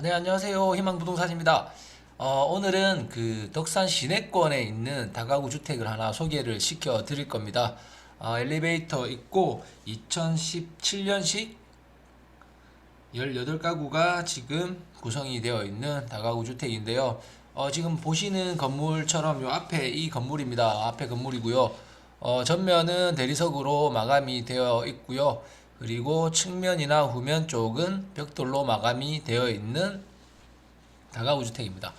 아, 네, 안녕하세요. 희망부동산입니다. 어, 오늘은 그 덕산 시내권에 있는 다가구 주택을 하나 소개를 시켜 드릴 겁니다. 어, 엘리베이터 있고 2017년식 18가구가 지금 구성이 되어 있는 다가구 주택인데요. 어, 지금 보시는 건물처럼 요 앞에 이 건물입니다. 앞에 건물이고요. 어, 전면은 대리석으로 마감이 되어 있고요. 그리고 측면이나 후면 쪽은 벽돌로 마감이 되어 있는 다가구 주택입니다.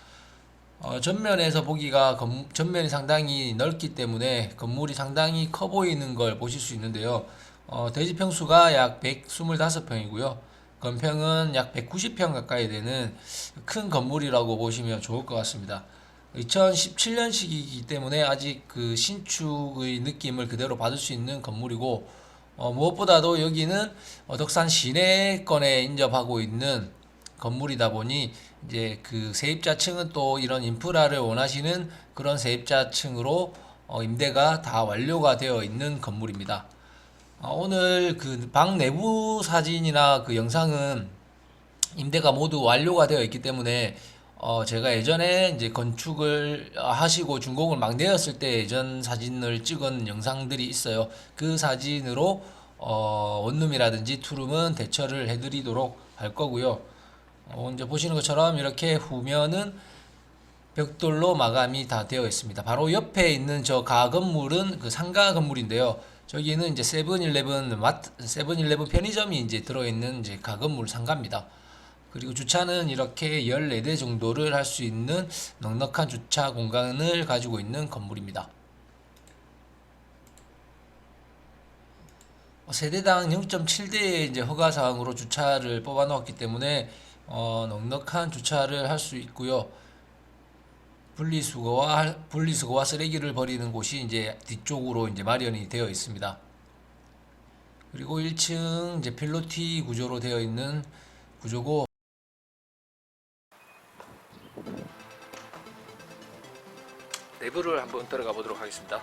어, 전면에서 보기가 건- 전면이 상당히 넓기 때문에 건물이 상당히 커 보이는 걸 보실 수 있는데요. 어, 대지 평수가 약 125평이고요. 건평은 약 190평 가까이 되는 큰 건물이라고 보시면 좋을 것 같습니다. 2017년식이기 때문에 아직 그 신축의 느낌을 그대로 받을 수 있는 건물이고 어, 무엇보다도 여기는 어, 덕산 시내권에 인접하고 있는 건물이다 보니 이제 그 세입자층은 또 이런 인프라를 원하시는 그런 세입자층으로 어, 임대가 다 완료가 되어 있는 건물입니다. 어, 오늘 그 방 내부 사진이나 그 영상은 임대가 모두 완료가 되어 있기 때문에 어 제가 예전에 이제 건축을 하시고 준공을 막 내었을 때 예전 사진을 찍은 영상들이 있어요. 그 사진으로 어 원룸이라든지 투룸은 대처를 해드리도록 할 거고요. 어 이제 보시는 것처럼 이렇게 후면은 벽돌로 마감이 다 되어 있습니다. 바로 옆에 있는 저 가 건물은 그 상가 건물인데요. 저기는 이제 세븐일레븐 마트, 세븐일레븐 편의점이 이제 들어있는 이제 가 건물 상가입니다. 그리고 주차는 이렇게 14대 정도를 할 수 있는 넉넉한 주차 공간을 가지고 있는 건물입니다. 어, 세대당 0.7대의 이제 허가 사항으로 주차를 뽑아 놓았기 때문에 어, 넉넉한 주차를 할 수 있고요. 분리수거와 분리수거와 쓰레기를 버리는 곳이 이제 뒤쪽으로 이제 마련이 되어 있습니다. 그리고 1층 이제 필로티 구조로 되어 있는 구조고 내부를 한번 들어가 보도록 하겠습니다.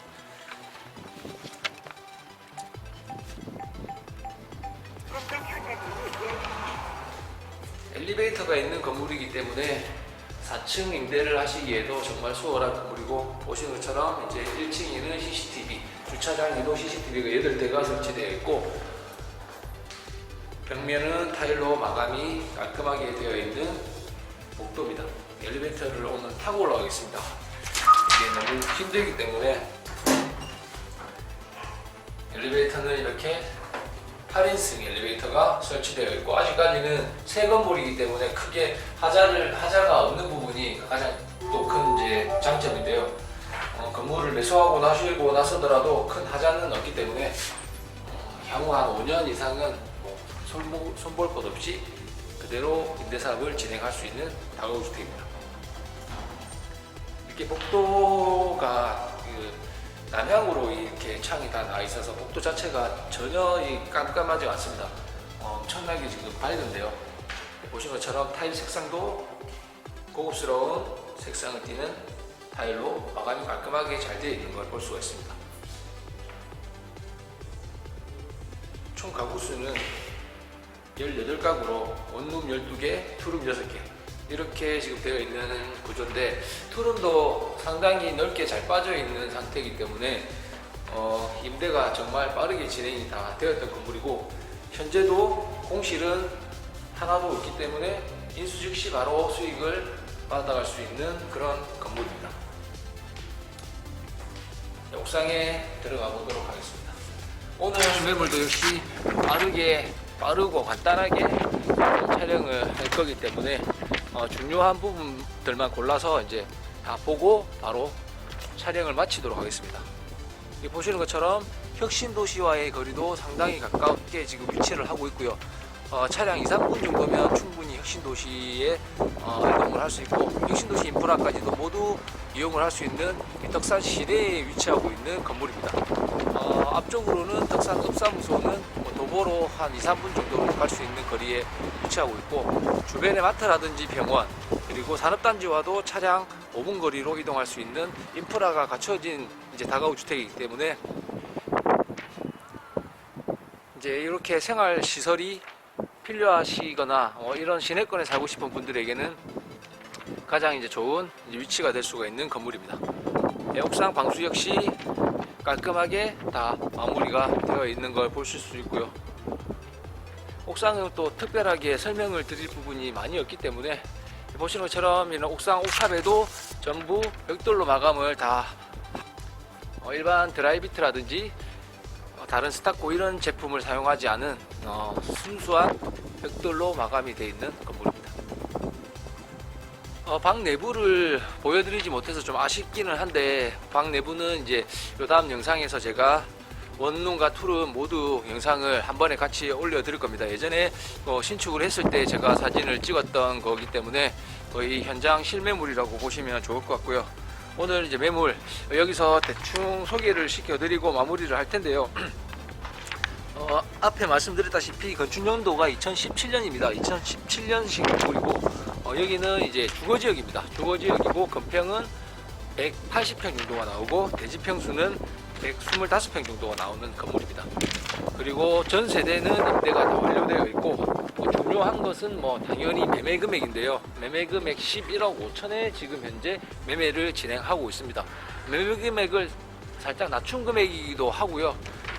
엘리베이터가 있는 건물이기 때문에 4층 임대를 하시기에도 정말 수월한 건물이고 보시는 것처럼 이제 1층에는 CCTV, 주차장에도 CCTV가 8대가 설치되어 있고 벽면은 타일로 마감이 깔끔하게 되어 있는 복도입니다. 엘리베이터를 오늘 타고 올라가겠습니다. 이게 너무 힘들기 때문에 엘리베이터는 이렇게 8인승 엘리베이터가 설치되어 있고 아직까지는 새 건물이기 때문에 크게 하자를 하자가 없는 부분이 가장 또 큰 이제 장점인데요. 어, 건물을 매수하고 나시고 나서더라도 큰 하자는 없기 때문에 어, 향후 한 5년 이상은 뭐 손볼, 손볼 것 없이 그대로 임대 사업을 진행할 수 있는 다가구 주택입니다. 이렇게 복도가 그 남향으로 이렇게 창이 다 나 있어서 복도 자체가 전혀 이 깜깜하지 않습니다. 어, 엄청나게 지금 밝은데요. 보신 것처럼 타일 색상도 고급스러운 색상을 띠는 타일로 마감이 깔끔하게 잘 되어 있는 걸 볼 수가 있습니다. 총 가구 수는 18가구로 원룸 12개, 투룸 6개 이렇게 지금 되어 있는 구조인데 투룸도 상당히 넓게 잘 빠져 있는 상태이기 때문에 어, 임대가 정말 빠르게 진행이 다 되었던 건물이고 현재도 공실은 하나도 없기 때문에 인수 즉시 바로 수익을 받아갈 수 있는 그런 건물입니다. 옥상에 들어가 보도록 하겠습니다. 오늘 매물도 역시 빠르게 빠르고 간단하게 촬영을 할 거기 때문에 어, 중요한 부분들만 골라서 이제 다 보고 바로 촬영을 마치도록 하겠습니다. 이 보시는 것처럼 혁신도시와의 거리도 상당히 가깝게 지금 위치를 하고 있고요. 어, 차량 2, 3분 정도면 충분히 혁신도시에 어, 이동을 할 수 있고 혁신도시 인프라까지도 모두 이용을 할 수 있는 이 덕산 시내에 위치하고 있는 건물입니다. 어, 앞쪽으로는 덕산 읍사무소는 뭐 도보로 한 2, 3분 정도로 갈수 있는 거리에 위치하고 있고 주변에 마트라든지 병원 그리고 산업단지와도 차량 5분 거리로 이동할 수 있는 인프라가 갖춰진 이제 다가구 주택이기 때문에 이제 이렇게 생활 시설이 필요하시거나 어, 이런 시내권에 살고 싶은 분들에게는 가장 이제 좋은 위치가 될 수가 있는 건물입니다. 예, 옥상 방수 역시 깔끔하게 다 마무리가 되어 있는 걸 보실 수 있고요. 옥상은 또 특별하게 설명을 드릴 부분이 많이 없기 때문에 보시는 것처럼 이런 옥상 옥탑에도 전부 벽돌로 마감을 다 어, 일반 드라이비트라든지 어, 다른 스타코 이런 제품을 사용하지 않은 어, 순수한 벽돌로 마감이 되어 있는 건물입니다. 어, 방 내부를 보여드리지 못해서 좀 아쉽기는 한데 방 내부는 이제 요 다음 영상에서 제가 원룸과 투룸 모두 영상을 한 번에 같이 올려드릴 겁니다. 예전에 어, 신축을 했을 때 제가 사진을 찍었던 거기 때문에 거의 현장 실매물이라고 보시면 좋을 것 같고요. 오늘 이제 매물 여기서 대충 소개를 시켜드리고 마무리를 할 텐데요. 어, 앞에 말씀드렸다시피 건축 연도가 2017년입니다. 2017년식 건물이고 어, 여기는 이제 주거 지역입니다. 주거 지역이고 건평은 180평 정도가 나오고 대지 평수는 125평 정도가 나오는 건물입니다. 그리고 전 세대는 임대가 다 완료되어 있고 어, 중요한 것은 뭐 당연히 매매 금액인데요. 매매 금액 11억 5천에 지금 현재 매매를 진행하고 있습니다. 매매 금액을 살짝 낮춘 금액이기도 하고요.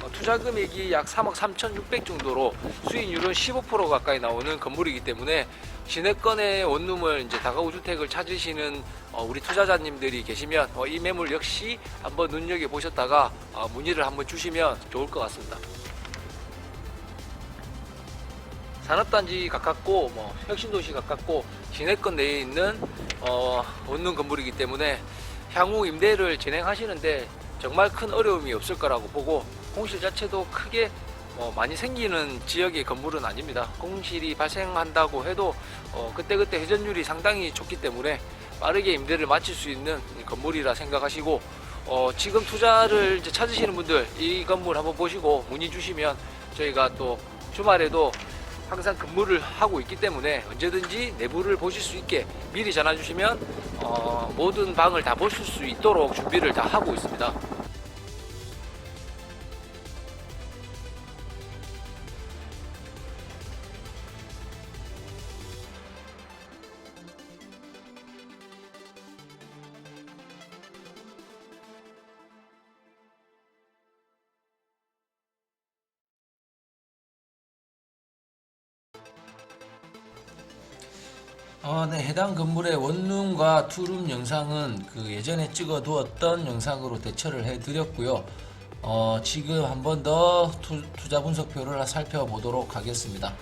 어, 투자 금액이 약 3억 3,600 정도로 수익률은 15% 가까이 나오는 건물이기 때문에 시내권의 원룸을 이제 다가구 주택을 찾으시는 어, 우리 투자자님들이 계시면 어, 이 매물 역시 한번 눈여겨 보셨다가 어, 문의를 한번 주시면 좋을 것 같습니다. 산업단지 가깝고 뭐 혁신도시 가깝고 시내권 내에 있는 어, 원룸 건물이기 때문에 향후 임대를 진행하시는데 정말 큰 어려움이 없을 거라고 보고 공실 자체도 크게 뭐 많이 생기는 지역의 건물은 아닙니다. 공실이 발생한다고 해도 어, 그때그때 회전율이 상당히 좋기 때문에 빠르게 임대를 마칠 수 있는 건물이라 생각하시고 어, 지금 투자를 찾으시는 분들 이 건물 한번 보시고 문의 주시면 저희가 또 주말에도 항상 근무를 하고 있기 때문에 언제든지 내부를 보실 수 있게 미리 전화 주시면 어, 모든 방을 다 보실 수 있도록 준비를 다 하고 있습니다. 어, 네, 해당 건물의 원룸과 투룸 영상은 그 예전에 찍어두었던 영상으로 대처를 해드렸고요. 어, 지금 한 번 더 투자 분석표를 살펴보도록 하겠습니다.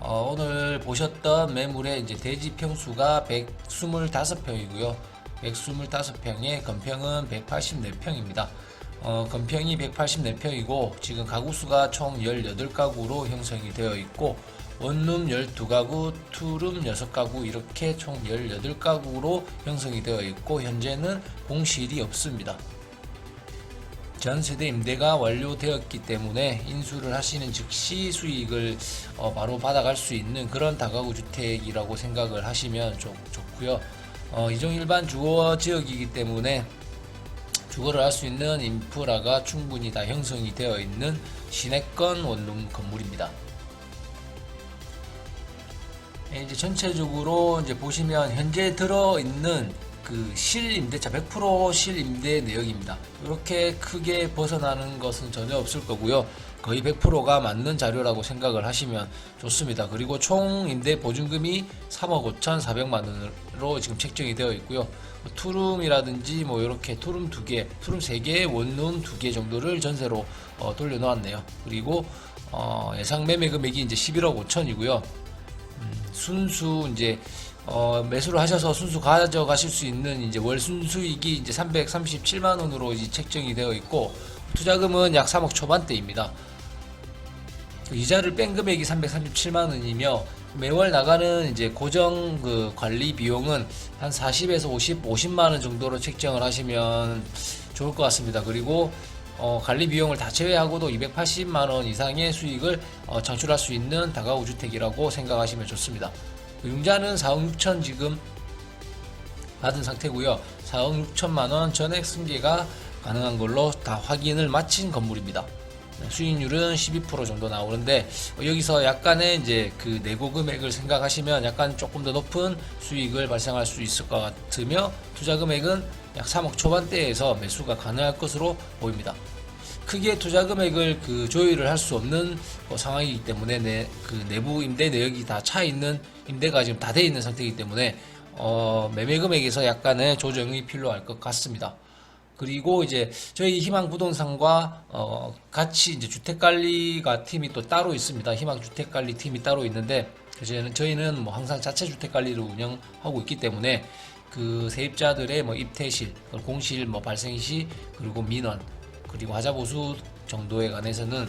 어, 오늘 보셨던 매물의 이제 대지 평수가 125평이고요. 125평에 건평은 184평입니다. 어, 건평이 184평이고 지금 가구 수가 총 18가구로 형성이 되어 있고 원룸 12가구, 투룸 6가구 이렇게 총 18가구로 형성이 되어 있고 현재는 공실이 없습니다. 전 세대 임대가 완료되었기 때문에 인수를 하시는 즉시 수익을 어, 바로 받아갈 수 있는 그런 다가구 주택이라고 생각을 하시면 좋, 좋고요. 어, 이종 일반 주거 지역이기 때문에 주거를 할 수 있는 인프라가 충분히 다 형성이 되어 있는 시내권 원룸 건물입니다. 예, 이제 전체적으로 이제 보시면 현재 들어 있는 그 실임대차 100% 실임대 내역입니다. 이렇게 크게 벗어나는 것은 전혀 없을 거고요. 거의 100%가 맞는 자료라고 생각을 하시면 좋습니다. 그리고 총 임대 보증금이 3억 5천4백만 원으로 지금 책정이 되어 있고요. 투룸이라든지 뭐 이렇게 투룸 두 개, 투룸 세 개, 원룸 두 개 정도를 전세로 어, 돌려 놓았네요. 그리고 어, 예상 매매 금액이 이제 11억 5천이고요. 순수 이제 어, 매수를 하셔서 순수 가져가실 수 있는 이제 월 순수익이 이제 337만 원으로 이제 책정이 되어 있고 투자금은 약 3억 초반대입니다. 이자를 뺀 금액이 337만 원이며 매월 나가는 이제 고정 그 관리 비용은 한 40에서 50, 50만 원 정도로 책정을 하시면 좋을 것 같습니다. 그리고 어, 관리 비용을 다 제외하고도 280만 원 이상의 수익을 어, 창출할 수 있는 다가구 주택이라고 생각하시면 좋습니다. 그 융자는 4억 6천 지금 받은 상태고요. 4억 6천만 원 전액 승계가 가능한 걸로 다 확인을 마친 건물입니다. 수익률은 12% 정도 나오는데 어, 여기서 약간의 이제 그 내고 금액을 생각하시면 약간 조금 더 높은 수익을 발생할 수 있을 것 같으며 투자 금액은 약 3억 초반대에서 매수가 가능할 것으로 보입니다. 크게 투자 금액을 그 조율을 할 수 없는 어, 상황이기 때문에 내, 그 내부 임대 내역이 다 차 있는 임대가 지금 다 돼 있는 상태이기 때문에 어, 매매 금액에서 약간의 조정이 필요할 것 같습니다. 그리고 이제 저희 희망 부동산과 어, 같이 이제 주택 관리가 팀이 또 따로 있습니다. 희망 주택 관리 팀이 따로 있는데 저희는 뭐 항상 자체 주택 관리를 운영하고 있기 때문에 그 세입자들의 뭐 입퇴실, 공실 뭐 발생 시 그리고 민원 그리고 하자 보수 정도에 관해서는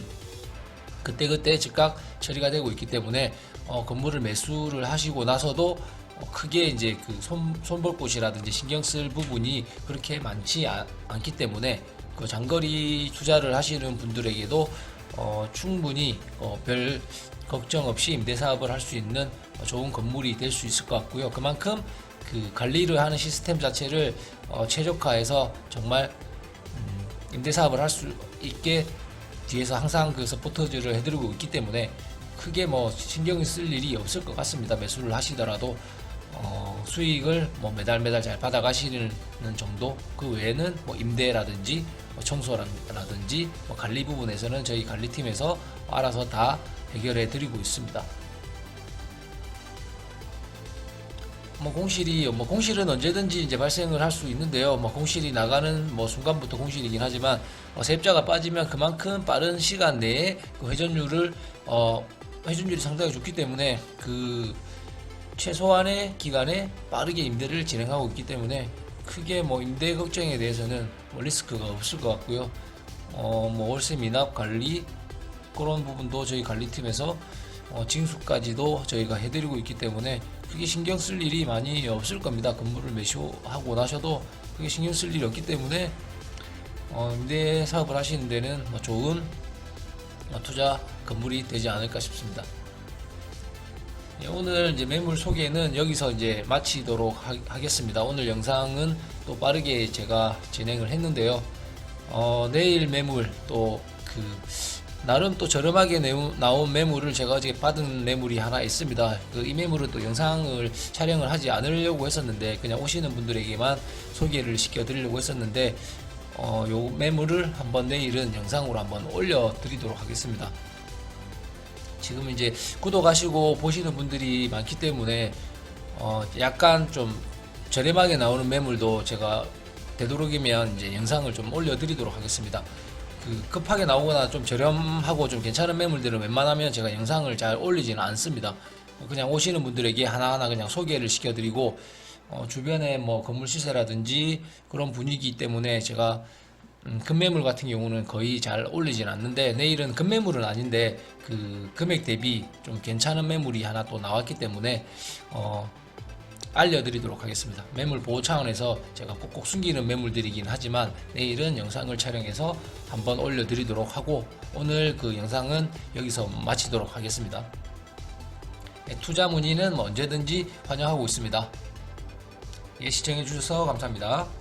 그때그때 즉각 처리가 되고 있기 때문에 어, 건물을 매수를 하시고 나서도 어, 크게 이제 그 손, 손볼 곳이라든지 신경 쓸 부분이 그렇게 많지 아- 않기 때문에 그 장거리 투자를 하시는 분들에게도 어, 충분히 어, 별 걱정 없이 임대 사업을 할 수 있는 어, 좋은 건물이 될 수 있을 것 같고요. 그만큼 그 관리를 하는 시스템 자체를 어, 최적화해서 정말 음, 임대 사업을 할 수 있게 뒤에서 항상 그 서포터즈를 해드리고 있기 때문에 크게 뭐 신경을 쓸 일이 없을 것 같습니다. 매수를 하시더라도 어, 수익을 뭐 매달 매달 잘 받아가시는 정도 그 외에는 뭐 임대라든지 뭐 청소라든지 뭐 관리 부분에서는 저희 관리팀에서 알아서 다 해결해 드리고 있습니다. 뭐 공실이 뭐 공실은 언제든지 이제 발생을 할 수 있는데요. 뭐 공실이 나가는 뭐 순간부터 공실이긴 하지만 어, 세입자가 빠지면 그만큼 빠른 시간 내에 그 회전율을 어 회전율이 상당히 좋기 때문에 그 최소한의 기간에 빠르게 임대를 진행하고 있기 때문에 크게 뭐 임대 걱정에 대해서는 뭐 리스크가 없을 것 같고요. 어 뭐 월세 미납 관리 그런 부분도 저희 관리팀에서 어, 징수까지도 저희가 해드리고 있기 때문에 크게 신경 쓸 일이 많이 없을 겁니다. 건물을 매수하고 나셔도 크게 신경 쓸 일이 없기 때문에 어, 임대 사업을 하시는 데는 뭐 좋은 어, 투자 건물이 되지 않을까 싶습니다. 예, 오늘 이제 매물 소개는 여기서 이제 마치도록 하, 겠습니다 오늘 영상은 또 빠르게 제가 진행을 했는데요. 어, 내일 매물 또그 나름 또 저렴하게 나온 매물을 제가 어제 받은 매물이 하나 있습니다. 그 이 매물은 또 영상을 촬영을 하지 않으려고 했었는데 그냥 오시는 분들에게만 소개를 시켜드리려고 했었는데 어, 요 매물을 한번 내일은 영상으로 한번 올려드리도록 하겠습니다. 지금 이제 구독하시고 보시는 분들이 많기 때문에 어 약간 좀 저렴하게 나오는 매물도 제가 되도록이면 이제 영상을 좀 올려드리도록 하겠습니다. 그 급하게 나오거나 좀 저렴하고 좀 괜찮은 매물들은 웬만하면 제가 영상을 잘 올리지는 않습니다. 그냥 오시는 분들에게 하나하나 그냥 소개를 시켜드리고 어 주변에 뭐 건물 시세라든지 그런 분위기 때문에 제가 음, 금매물 같은 경우는 거의 잘 올리진 않는데 내일은 금매물은 아닌데 그 금액 대비 좀 괜찮은 매물이 하나 또 나왔기 때문에 어, 알려드리도록 하겠습니다. 매물 보호 차원에서 제가 꼭꼭 숨기는 매물들이긴 하지만 내일은 영상을 촬영해서 한번 올려드리도록 하고 오늘 그 영상은 여기서 마치도록 하겠습니다. 예, 투자 문의는 뭐 언제든지 환영하고 있습니다. 예, 시청해주셔서 감사합니다.